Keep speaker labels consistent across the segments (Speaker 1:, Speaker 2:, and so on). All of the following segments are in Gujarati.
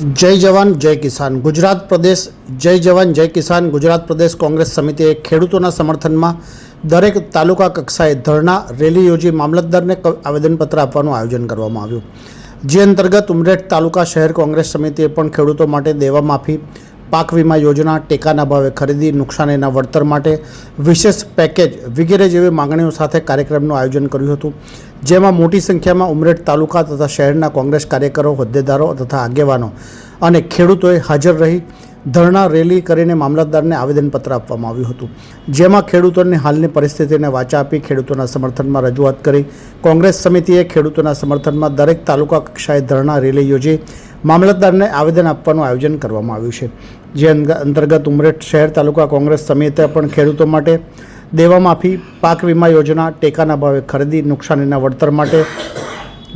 Speaker 1: જય જવાન, જય કિસાન. ગુજરાત પ્રદેશ, જય જવાન, જય કિસાન. ગુજરાત પ્રદેશ કોંગ્રેસ સમિતિએ ખેડૂતોના સમર્થનમાં દરેક તાલુકા કક્ષાએ ધરણા, રેલી યોજી મામલતદારને આવેદનપત્ર આપવાનું આયોજન કરવામાં આવ્યું. જે અંતર્ગત ઉમરેઠ તાલુકા શહેર કોંગ્રેસ સમિતિએ પણ ખેડૂતો માટે દેવા માફી પાક વીમા યોજના ટેકાના ભાવે ખરીદી નુકસાનીના વળતર માટે વિશેષ પેકેજ વગેરે જેવી માંગણીઓ સાથે કાર્યક્રમનું આયોજન કર્યું હતું. જેમાં મોટી સંખ્યામાં ઉમરેઠ તાલુકા તથા શહેરના કોંગ્રેસ કાર્યકરો, હોદ્દેદારો તથા આગેવાનો અને ખેડૂતોએ હાજર રહી ધરણા રેલી કરીને મામલતદારને આવેદનપત્ર આપવામાં આવ્યું હતું. જેમાં ખેડૂતોની હાલની પરિસ્થિતિને વાચા આપી ખેડૂતોના સમર્થનમાં રજૂઆત કરી. કોંગ્રેસ સમિતિએ ખેડૂતોના સમર્થનમાં દરેક તાલુકા કક્ષાએ ધરણા રેલી યોજી મામલતદારને આવેદન આપવાનું આયોજન કરવામાં આવ્યું છે. જે અંતર્ગત ઉમરેઠ શહેર તાલુકા કોંગ્રેસ સમિતિએ પણ ખેડૂતો માટે દેવા માફી પાક વીમા યોજના, ટેકાના ભાવે ખરીદી, નુકસાનીના વળતર માટે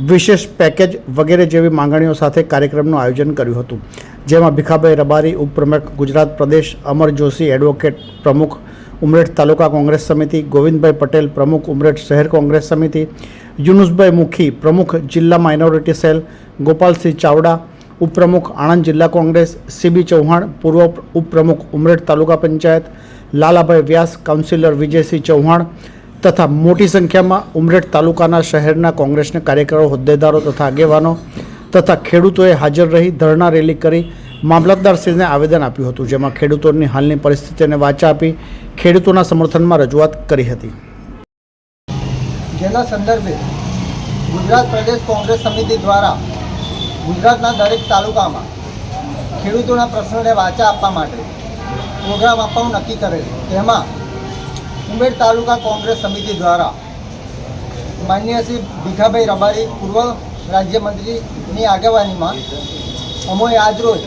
Speaker 1: વિશેષ પેકેજ વગેરે જેવી માંગણીઓ સાથે કાર્યક્રમનું આયોજન કર્યું હતું. જેમાં ભીખાભાઈ રબારી, ઉપપ્રમુખ ગુજરાત પ્રદેશ, અમર જોશી એડવોકેટ પ્રમુખ, ઉમરેઠ તાલુકા કોંગ્રેસ સમિતિ, ગોવિંદભાઈ પટેલ પ્રમુખ, ઉમરેઠ શહેર કોંગ્રેસ સમિતિ, યુનુસભાઈ મુખી પ્રમુખ, જિલ્લા માઇનોરિટી સેલ, ગોપાલસિંહ ચાવડા, ઉપપ્રમુખ આણંદ જિલ્લા કોંગ્રેસ, સીબી ચૌહાણ, પૂર્વ ઉપપ્રમુખ ઉમરેઠ તાલુકા પંચાયત, લાલાભાઈ વ્યાસ, કાઉન્સિલર વિજયસિંહ ચૌહાણ તથા મોટી સંખ્યામાં ઉમરેઠ તાલુકાના શહેરના કોંગ્રેસના કાર્યકરો, હોદ્દેદારો તથા આગેવાનો તથા ખેડૂતોએ હાજર રહી ધરણા રેલી કરી મામલતદારશ્રીને આવેદન આપ્યું હતું, જેમાં ખેડૂતોની હાલની પરિસ્થિતિને વાચા આપી ખેડૂતોના સમર્થનમાં રજૂઆત કરી હતી.
Speaker 2: જેના સંદર્ભે ગુજરાત પ્રદેશ કોંગ્રેસ સમિતિ દ્વારા ગુજરાતના દરેક તાલુકામાં ખેડૂતોના પ્રશ્નોને વાચા આપવા માટે પ્રોગ્રામ આપવાનું નક્કી કરેલ તેમાં ઉમેર તાલુકા કોંગ્રેસ સમિતિ દ્વારા માન્ય શ્રી ભીખાભાઈ રબારી, પૂર્વ રાજ્યમંત્રીની આગેવાનીમાં અમોએ આજરોજ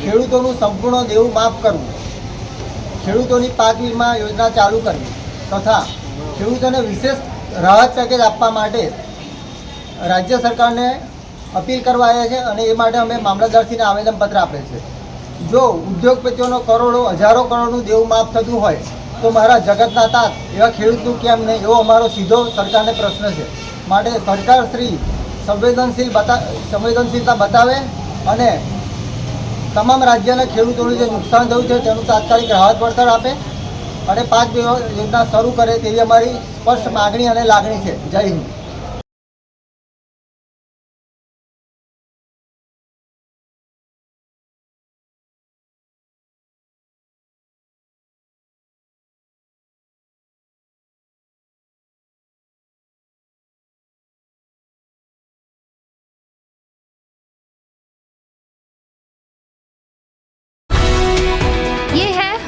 Speaker 2: ખેડૂતોનું સંપૂર્ણ દેવું માફ કરવું, ખેડૂતોની પાક વીમા યોજના ચાલુ કરવી તથા ખેડૂતોને વિશેષ રાહત પેકેજ આપવા માટે રાજ્ય સરકારને અપીલ કરવા આવ્યા છે અને એ માટે અમે મામલતદારશ્રીને આવેદનપત્ર આપે છે. જો ઉદ્યોગપતિઓનો કરોડો, હજારો કરોડનું દેવું માફ થતું હોય તો મારા જગતના તાત એવા ખેડૂતનું કેમ નહીં એવો અમારો સીધો સરકારને પ્રશ્ન છે. માટે સરકાર શ્રી સંવેદનશીલ બતા, સંવેદનશીલતા બતાવે અને તમામ રાજ્યના ખેડૂતોનું જે નુકસાન થયું છે તેનું તાત્કાલિક રાહત વળતર આપે અને પાંચ યોજના શરૂ કરે તેવી અમારી સ્પષ્ટ માગણી અને લાગણી છે. જય હિન્દ.